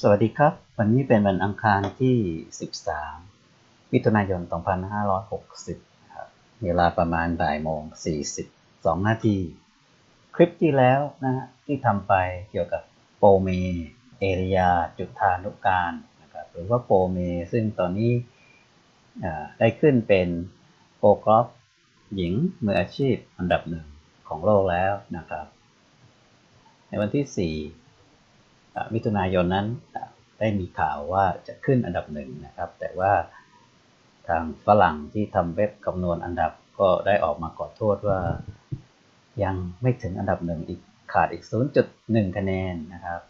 สวัสดีครับ วันนี้เป็นวันอังคารที่ 13 มิถุนายน 2560ครับเวลาประมาณบ่ายโมง 42 นาที คลิปที่แล้วนะฮะที่ทำไปเกี่ยวกับโปเมเอริยาจุธานุการนะครับหรือว่าโปเม ซึ่งตอนนี้ได้ขึ้นเป็นโปรกอล์ฟหญิงมืออาชีพอันดับหนึ่งของโลกแล้วนะครับ ในวันที่ 4 มิถุนายนนั้นได้มีข่าวว่าจะขึ้นอันดับหนึ่งนะครับ แต่ว่าทางฝรั่งที่ทำเว็บคำนวณอันดับก็ได้ออกมาขอโทษว่ายังไม่ถึงอันดับหนึ่งอีกขาดอีก 0.1 คะแนนนะครับ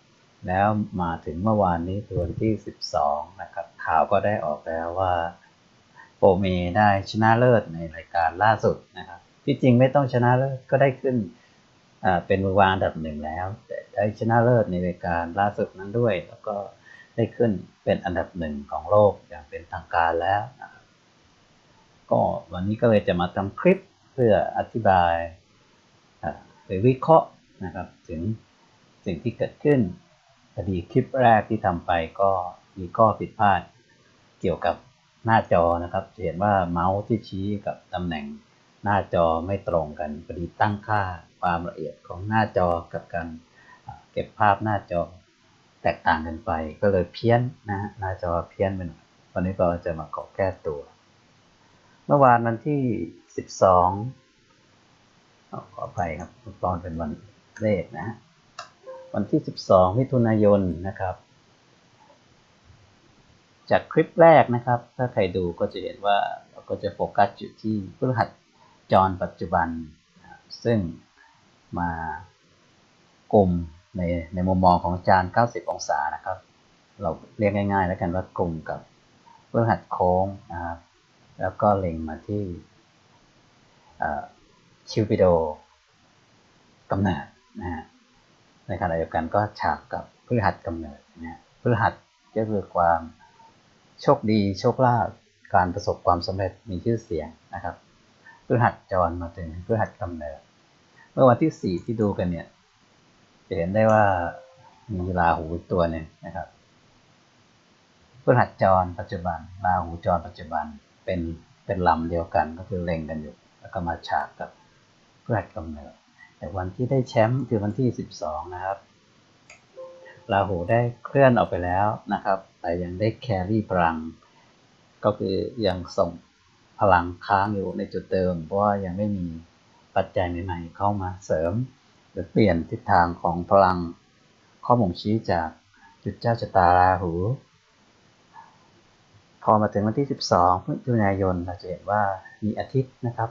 แล้วมาถึงเมื่อวานนี้คือวันที่ 12 นะครับ ข่าวก็ได้ออกแล้วว่าโปเมได้ชนะเลิศในรายการล่าสุดนะครับ ที่จริงไม่ต้องชนะเลิศก็ได้ขึ้นเป็นมือวางอันดับหนึ่งแล้ว แต่ ได้ชนะเลิศในรายการล่าสุดนั้นด้วย แล้วก็ได้ขึ้นเป็นอันดับหนึ่งของโลกอย่างเป็นทางการแล้วนะครับก็วันนี้ก็เลยจะมาทำคลิปเพื่ออธิบายหรือวิเคราะห์นะครับถึงสิ่งที่เกิดขึ้นพอดีคลิปแรกที่ทำไปก็มีข้อผิดพลาดเกี่ยวกับหน้าจอนะครับเห็นว่าเมาส์ที่ชี้กับตำแหน่งหน้าจอไม่ตรงกันพอดีตั้งค่าความละเอียดของหน้าจอกับการ เก็บภาพหน้าจอแตกต่างกันไป ก็เลยเพี้ยนนะหน้าจอเพี้ยนไปหน่อยวันนี้ก็จะมาขอแก้ตัว เมื่อวานวันที่ 12ขออภัยครับตอนเป็นวันเลขนะวันที่ 12มิถุนายนนะครับ จากคลิปแรกนะครับ ถ้าใครดูก็จะเห็นว่าเราก็จะโฟกัสอยู่ที่พฤหัสจรปัจจุบัน ซึ่งมากลุ่ม ในในมุมมองของจาน 90 องศานะครับ เราเรียกง่าย ๆ แล้วกันว่ากลุ่มกับเพื่อหัดโค้งนะครับ แล้วก็เล็งมาที่คิวปิโดกำเนิดนะฮะในขณะเดียวกันก็ฉากกับพฤหัสกำเนิดนะพฤหัสก็คือความโชคดีโชคลาภการประสบความสำเร็จมีชื่อเสียงนะครับพฤหัสจรมาถึงพฤหัสกำเนิด เมื่อวันที่สี่ที่ดูกันเนี่ย จะเห็นได้ว่ามีราหูตัวหนึ่งนะครับพฤหัสจรปัจจุบัน ราหูจรปัจจุบันเป็นเป็นลำเดียวกันก็คือเล็งกันอยู่ แล้วก็มาฉากกับพฤหัสกำเนิดแต่วันที่ได้แชมป์คือวันที่สิบสองนะครับ ราหูได้เคลื่อนออกไปแล้วนะครับ แต่ยังได้แครี่พลัง ก็คือยังส่งพลังค้างอยู่ในจุดเดิมเพราะว่ายังไม่มีปัจจัยใหม่ๆเข้ามาเสริม หรือเปลี่ยนทิศทางของพลัง ข้อบ่งชี้จากจุดเจ้าชะตาราหู พอมาถึงวันที่ 12พฤศจิกายนเราจะเห็นว่ามีอาทิตย์นะครับ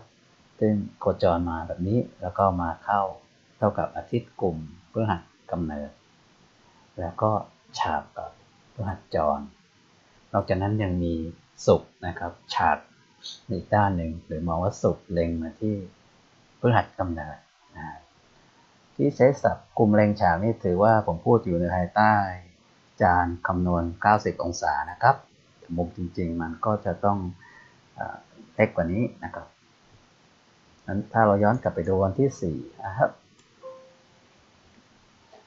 ซึ่งโคจรมาแบบนี้แล้วก็มาเข้าเท่ากับอาทิตย์กลุ่มพฤหัสกำเนิด แล้วก็ฉากกับพฤหัสจร นอกจากนั้นยังมีศุกร์นะครับฉากในด้านหนึ่งหรือมองว่าศุกร์เล็งมาที่พฤหัสกำเนิดนะ ที่ใช้ศัพท์กลุ่มเล็งฉากนี่ถือว่าผมพูดอยู่ในภายใต้ จานคำนวณ 90 องศานะครับมุมจริงๆ มันก็จะต้องเล็กกว่านี้นะครับนั้นถ้าเราย้อนกลับไปดูวันที่4นะครับ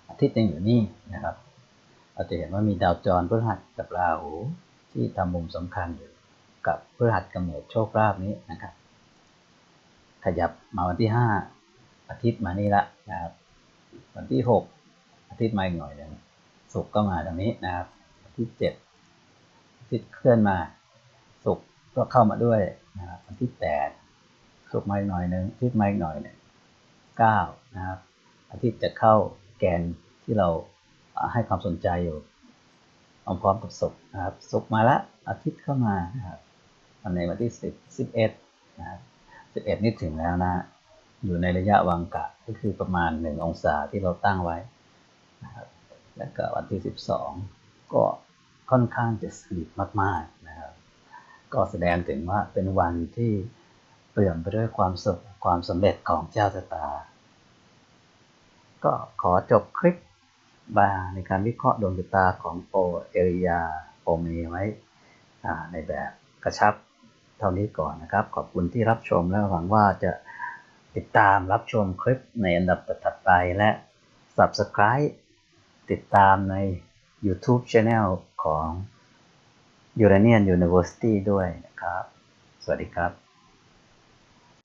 อาทิตย์ยังอยู่นี่นะครับเราจะเห็นว่ามีดาวจรพฤหัสกับราหูที่ทำมุมสำคัญอยู่กับพฤหัสกำเนิดโชคลาภนี้นะครับ ขยับมาวันที่ห้าอาทิตย์มานี่ละนะครับ วันที่หกอาทิตย์มาอีกหน่อยหนึ่งศุกร์ก็มาตรงนี้นะครับวันที่เจ็ดอาทิตย์เคลื่อนมาศุกร์ก็เข้ามาด้วยนะครับวันที่แปดศุกร์มาอีกหน่อยหนึ่งอาทิตย์มาอีกหน่อยหนึ่งเก้านะครับ อาทิตย์จะเข้าแกนที่เราให้ความสนใจอยู่พร้อมกับศุกร์นะครับศุกร์มาละอาทิตย์เข้ามานะครับวันในวันที่สิบสิบเอ็ดนะครับสิบเอ็ดนี่ถึงแล้วนะ อยู่ในระยะวังกะก็คือประมาณหนึ่งองศาที่เราตั้งไว้นะครับแล้วก็วันที่สิบสองก็ค่อนข้างจะสลีปมากๆนะครับ ก็แสดงถึงว่าเป็นวันที่เปลี่ยนไปด้วยความสุขความสำเร็จของเจ้าชะตา ก็ขอจบคลิปบาในการวิเคราะห์ดวงชะตาของโปเอริยาโปเมไว้ในแบบกระชับเท่านี้ก่อนนะครับ ขอบคุณที่รับชมและหวังว่าจะ ติดตามรับชมคลิปในอันดับถัดไปและ Subscribe ติดตามใน YouTube Channel ของ Uranian University ด้วยนะครับ สวัสดีครับ